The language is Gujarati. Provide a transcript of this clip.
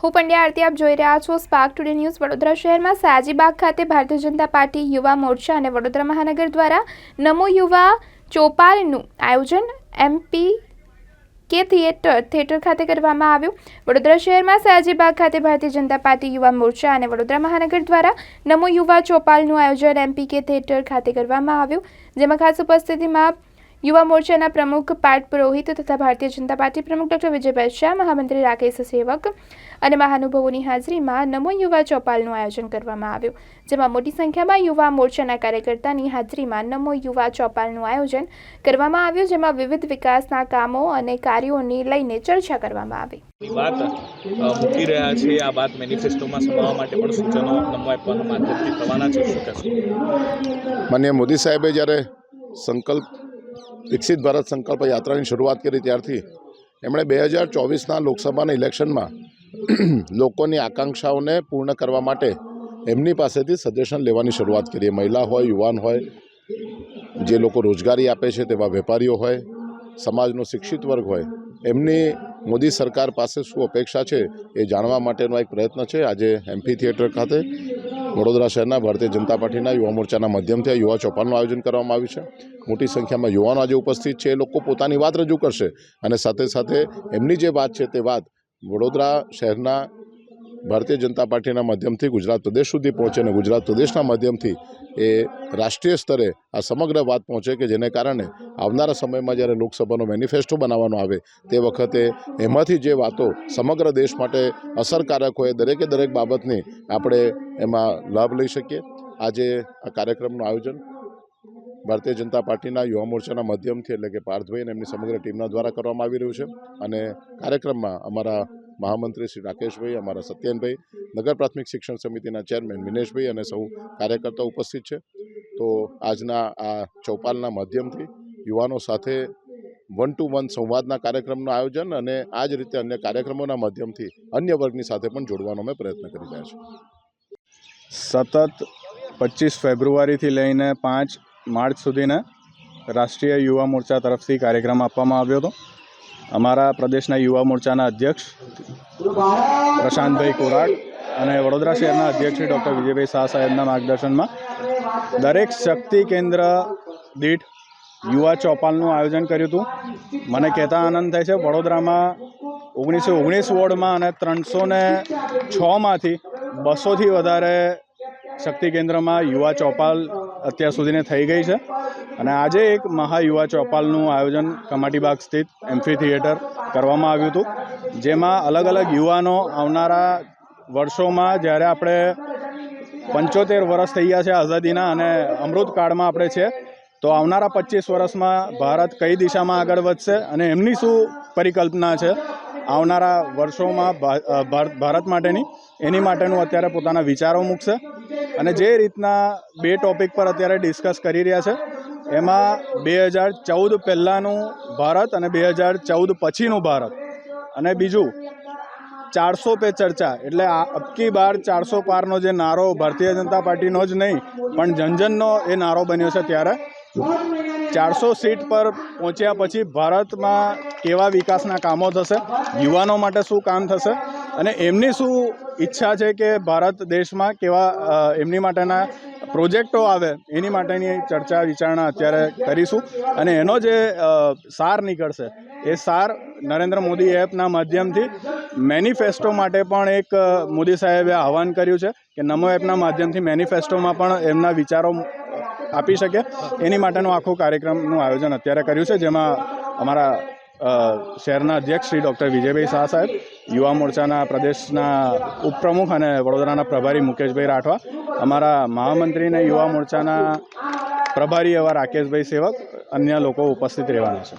હું પંડ્યા આરતી આપ જોઈ રહ્યા છો સ્પાર્ક ટુડે ન્યૂઝ વડોદરા શહેરમાં સાજીબાગ ખાતે ભારતીય જનતા પાર્ટી યુવા મોરચા અને વડોદરા મહાનગર દ્વારા નમો યુવા ચોપાલનું આયોજન એમપી કે થિયેટર થિયેટર ખાતે કરવામાં આવ્યું. વડોદરા શહેરમાં સયાજીબાગ ખાતે ભારતીય જનતા પાર્ટી યુવા મોરચા અને વડોદરા મહાનગર દ્વારા નમો યુવા ચોપાલનું આયોજન એમપી કે થિયેટર ખાતે કરવામાં આવ્યું. જેમાં ખાસ ઉપસ્થિતિમાં યુવા મોરચાના પ્રમુખ પાર્ટ પુરોહિત તથા ભારતીય જનતા પાર્ટી પ્રમુખ ડોક્ટર વિજયભાઈ શાહ મહામંત્રી રાકેશ સેવક અને મહાનુભાવોની હાજરીમાં નમો યુવા ચોપાલનું આયોજન કરવામાં આવ્યું જેમાં મોટી સંખ્યામાં યુવા મોરચાના કાર્યકર્તાની હાજરીમાં નમો યુવા ચોપાલનું આયોજન કરવામાં આવ્યું જેમાં વિવિધ વિકાસના કામો અને કાર્યોને લઈને ચર્ચા કરવામાં આવી. વાત મૂકી રહ્યા છે. આ વાત મેનિફેસ્ટોમાં સમાવવા માટે પણ સૂચનો નમો આપવાના માધ્યમથી થવાના છે. શું કહેશો? માનનીય મોદી સાહેબે જ્યારે સંકલ્પ વિકસિત ભારત સંકલ્પ યાત્રાની શરૂઆત કરી ત્યારથી એમણે બે હજાર ચોવીસના લોકસભાના ઇલેક્શનમાં લોકોની આકાંક્ષાઓને પૂર્ણ કરવા માટે એમની પાસેથી સજેશન લેવાની શરૂઆત કરી. મહિલા હોય, યુવાન હોય, જે લોકો રોજગારી આપે છે તેવા વેપારીઓ હોય, સમાજનો શિક્ષિત વર્ગ હોય, એમની મોદી સરકાર પાસે શું અપેક્ષા છે એ જાણવા માટેનો એક પ્રયત્ન છે. આજે એમપી થિયેટર ખાતે વડોદરા શહેરના ભારતીય જનતા પાર્ટીના યુવા મોરચાના માધ્યમથી આ યુવા ચોપાલનું આયોજન કરવામાં આવ્યું છે. મોટી સંખ્યામાં યુવાનો આજે ઉપસ્થિત છે. એ લોકો પોતાની વાત રજૂ કરશે અને સાથે સાથે એમની જે વાત છે તે વાત વડોદરા શહેરના ભારતીય જનતા પાર્ટીના માધ્યમથી ગુજરાત પ્રદેશ સુધી પહોંચે અને ગુજરાત પ્રદેશના માધ્યમથી એ રાષ્ટ્રીય સ્તરે આ સમગ્ર વાત પહોંચે કે જેને કારણે આવનારા સમયમાં જ્યારે લોકસભાનો મેનિફેસ્ટો બનાવવાનો આવે તે વખતે એમાંથી જે વાતો સમગ્ર દેશ માટે અસરકારક હોય, દરેકે દરેક બાબતની આપણે એમાં લાભ લઈ શકીએ. આજે આ કાર્યક્રમનું આયોજન ભારતીય જનતા પાર્ટીના યુવા મોરચાના માધ્યમથી એટલે કે પાર્થભાઈ અને એમની સમગ્ર ટીમના દ્વારા કરવામાં આવી રહ્યું છે અને કાર્યક્રમમાં અમારા મહામંત્રી શ્રી રાકેશભાઈ, અમારા સત્યનભાઈ, નગર પ્રાથમિક શિક્ષણ સમિતિના ચેરમેન મિનેશભાઈ અને સૌ કાર્યકર્તાઓ ઉપસ્થિત છે. તો આજના આ ચૌપાલના માધ્યમથી યુવાનો સાથે વન ટુ વન સંવાદના કાર્યક્રમનું આયોજન અને આ જ રીતે અન્ય કાર્યક્રમોના માધ્યમથી અન્ય વર્ગની સાથે પણ જોડવાનો અમે પ્રયત્ન કરી રહ્યા છીએ. સતત પચીસ ફેબ્રુઆરીથી લઈને પાંચ માર્ચ સુધીના રાષ્ટ્રીય યુવા મોરચા તરફથી કાર્યક્રમ આપવામાં આવ્યો હતો. અમારા પ્રદેશના યુવા મોરચાના અધ્યક્ષ પ્રશાંતભાઈ કોરાટ અને વડોદરા શહેરના અધ્યક્ષ શ્રી ડૉક્ટર વિજયભાઈ શાહ સાહેબના માર્ગદર્શનમાં દરેક શક્તિ કેન્દ્ર દીઠ યુવા ચોપાલનું આયોજન કર્યું હતું. મને કહેતા આનંદ થાય છે, વડોદરામાં ઓગણીસો ઓગણીસ વોર્ડમાં અને ત્રણસો ને છમાંથી બસોથી વધારે શક્તિ કેન્દ્રમાં યુવા ચોપાલ અત્યાર સુધીને થઈ ગઈ છે. અને આજે એક મહા યુવા ચોપાલનું આયોજન કમાટીબાગ સ્થિત એમ્ફી થિયેટર કરવામાં આવ્યું હતું. જેમાં અલગ અલગ યુવાનો આવનારા વર્ષોમાં જ્યારે આપણે પંચોતેર વર્ષ થઈ ગયા છે આઝાદીના અને અમૃતકાળમાં આપણે છે, તો આવનારા પચીસ વર્ષમાં ભારત કઈ દિશામાં આગળ વધશે અને એમની શું પરિકલ્પના છે આવનારા વર્ષોમાં ભારત માટેની? એની માટેનું અત્યારે પોતાના વિચારો મૂકશે. અને જે રીતના બે ટોપિક પર અત્યારે ડિસ્કસ કરી રહ્યા છે, એમાં બે હજાર ચૌદ પહેલાંનું ભારત અને બે હજાર ચૌદ પછીનું ભારત. અને બીજું, ચારસો પે ચર્ચા, એટલે આ અબકી બાર ચારસો પારનો જે નારો ભારતીય જનતા પાર્ટીનો જ નહીં, પણ જનજનનો એ નારો બન્યો છે ત્યારે. ચારસો સીટ પર પહોંચ્યા પછી ભારતમાં કેવા વિકાસના કામો થશે, યુવાનો માટે શું કામ થશે અને એમની શું ઈચ્છા છે કે ભારત દેશમાં કેવા એમની માટેના પ્રોજેક્ટો આવે, એની માટેની ચર્ચા, વિચારણા અત્યારે કરીશું. અને એનો જે સાર નીકળશે, એ સાર નરેન્દ્ર મોદી એપના માધ્યમથી મેનિફેસ્ટો માટે પણ એક મોદી સાહેબે આહવાન કર્યું છે કે નમો એપના માધ્યમથી મેનિફેસ્ટોમાં પણ એમના વિચારો આપી શકે. એની માટેનું આખું કાર્યક્રમનું આયોજન અત્યારે કર્યું છે, જેમાં અમારા શહેરના અધ્યક્ષ શ્રી ડૉક્ટર વિજયભાઈ શાહ સાહેબ યુવા મોરચાના પ્રદેશના ઉપપ્રમુખ અને વડોદરાના પ્રભારી મુકેશભાઈ રાઠવા, અમારા મહામંત્રી અને યુવા મોરચાના પ્રભારી એવા રાકેશભાઈ સેવક, અન્ય લોકો ઉપસ્થિત રહેવાના છે.